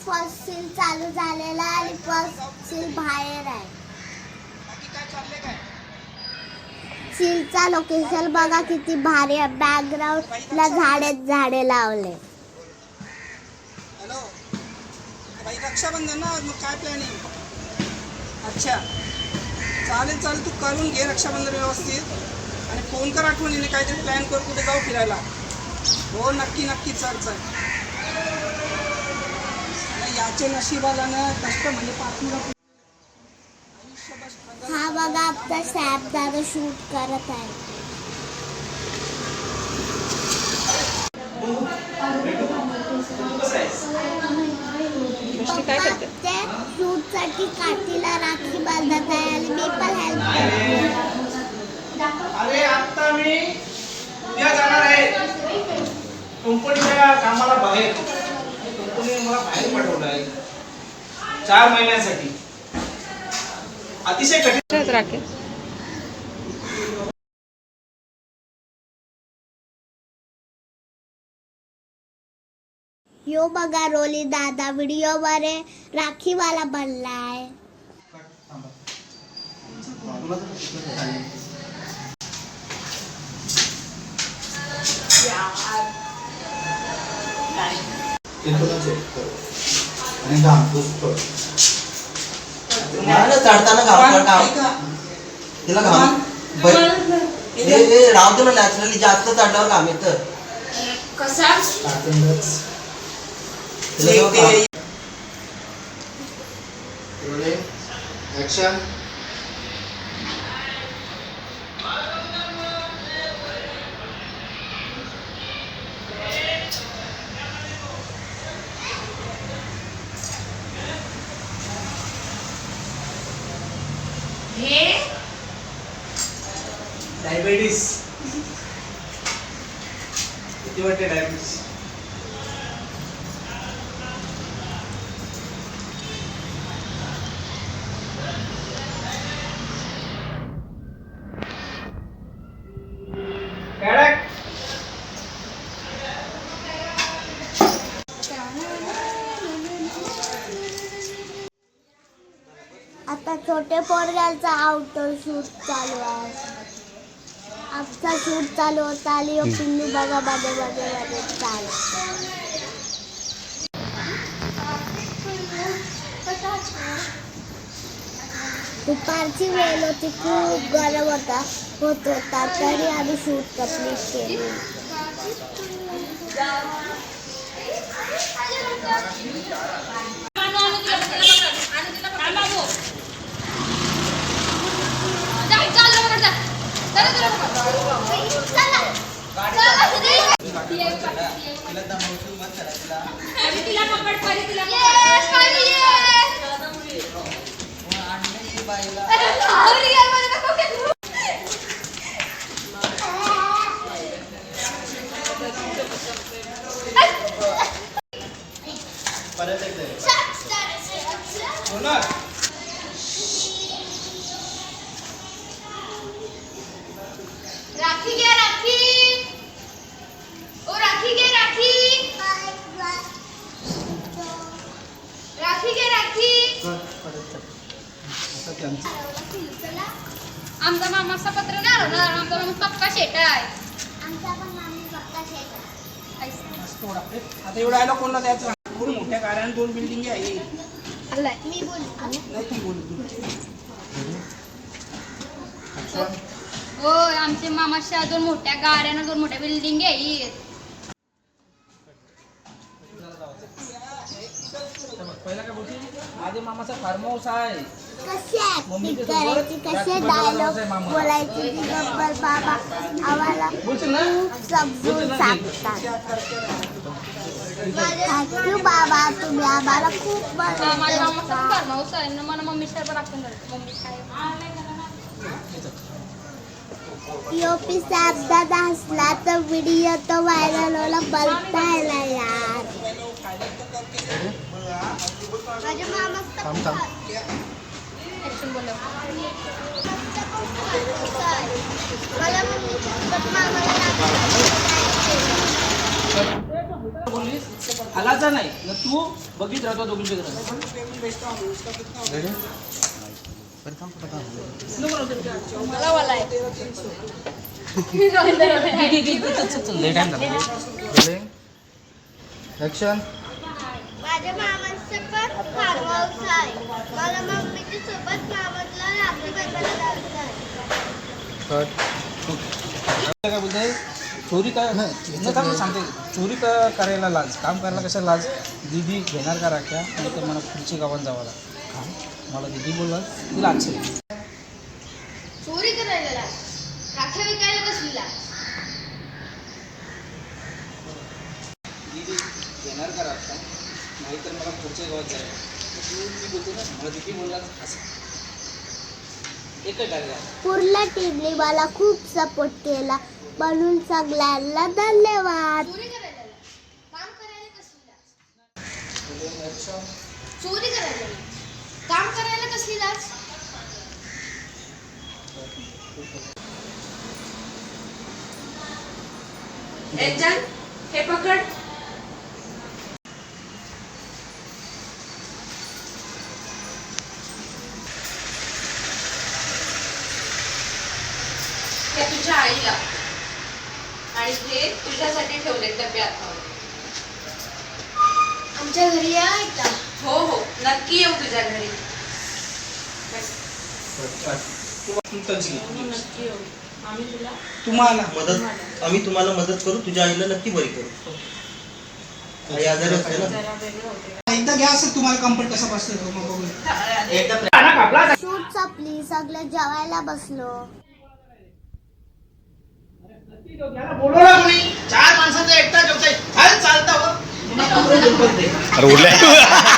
First चालू झालेला आणि फर्स्ट बाहेर आहे. लोकेशन बघा किती भारी आहे. बॅकग्राऊंड ला झाडे झाडे लावले. हॅलो रक्षाबंधन ना? काय प्लॅनिंग अच्छा. चालेल चालेल. तू करून घे रक्षाबंधन व्यवस्थित. आणि फोन कर आठवणीने काहीतरी प्लॅन कर कुठे जाऊ फिरायला. हो नक्की नक्की. चल चल. याचे नशिबाला ना कष्ट म्हणजे struggle. हा बघा आपला सॅप दादा शूट करत आहे. काय करते? ते शूटसाठी काठीला राखी बांधत आहे आणि मी पण हेल्प अरे आता मी उद्या जाणार आहे. कंपनीच्या कामाला बाहेर. कंपनीने मला बाहेर पाठवलं आहे. चार महिन्यासाठी. अतिशय कठीण. राखे यो बघा रोली दादा व्हिडिओ राखीवाला बनलाय. आणि घाम पुष्कळ मला चढताना घाम घाम ऐका, तिला घाम बै- राहू दे ना नॅचरली जास्त चढल्यावर घाम येतं. स्टार्टिंगच ऍक्शन डायबिटीस किती वाटते डायबिटीस आता छोटे पोरग्याचा आउटर शूट चालू आहे. आमचा शूट चालू होता आणि यो पिल्लू बघा मध्ये मध्ये मध्ये चालू. दुपारची वेळ होती खूप गरम होता होत होता तरी आम्ही शूट कंप्लीट केली. परत एकदा होणार आमचा मामाचा पत्र नाही आमचा मामा पक्का शेट आहे. आमचा पण मामी पक्का शेत थोडा. ए, आता एवढा आयला कोणला द्यायचा? दोन मोठ्या गाड्या आणि दोन बिल्डिंग आहे मी हो आमचे मामाच्या दोन मोठ्या गाड्या आणि दोन मोठ्या बिल्डिंग आहेत पहिला काय बोलते माझे मामाचा फार्म हाऊस आहे. कसे मम्मी ऍक्टिंग ते करायची सोबत कसे राखी डायलॉग बनवायचा आहे मामा. बोलायची ती गब्बर बाबा आम्हाला बोलशील ना? खूप समजून सांगतात. थँक्यू बाबा. तुम्ही आम्हाला खूप माझ्या मदत मामाचा करता. फार्म हाऊस आहे. ना मला मम्मी साहेब राखून धरते मम्मी साहेब. योपी शब्दात हसला तर व्हिडिओ तो व्हायरल होला बघतायला यार बोललीस हलाचा नाही ना तू बघित राहतो आहे सौ लेट. Action. माझ्या मामाचं पण फार्म हाऊस आहे. मला मम्मीच्या सोबत मामाला रात्री जायचं Cut. काय बोलते चोरी काय नाही, नाही थांब, मी सांगते. चोरी का करायला लाज? काम करायला कसं लाज? दीदी घेणार का राख्या? नाही तर मला पुढच्या गावात जावं लागतं मला दीदी बोलला तिला आजचे चोरी करायला लाग. राख्या विकायला बसलीला? दीदी घेणार का राख्या? नाही तर मला पुढच्या गावात जायला तू मी बोलते ना मला दीदी बोलला असं एकच पूर्ण टीमने मला खूप सपोर्ट केला. म्हणून सगळ्यांना धन्यवाद. चोरी करायला. काम करायला कसली लाज? चोरी करायला लाग. काम करायला कसली लाज? एजन हे पकड हे तुझ्या आईला आणि हे तुझ्यासाठी ठेवले डब्यात आमच्या घरी या एकदा हो हो. नक्की येऊ तुझ्या घरी. नक्की येऊ. आम्ही तुला तुम्हाला. मदत आम्ही तुम्हाला मदत करू तुझ्या आईला नक्की बरी करू. आई आजारी असते ना? जरा वेगळं होते. एकदा घ्या असं तुम्हाला कम्फर्ट कसा बसतो तो मग बघूया. एकदा शूट संपली सगळे जेवायला बसलो. बोलवला कोणी चार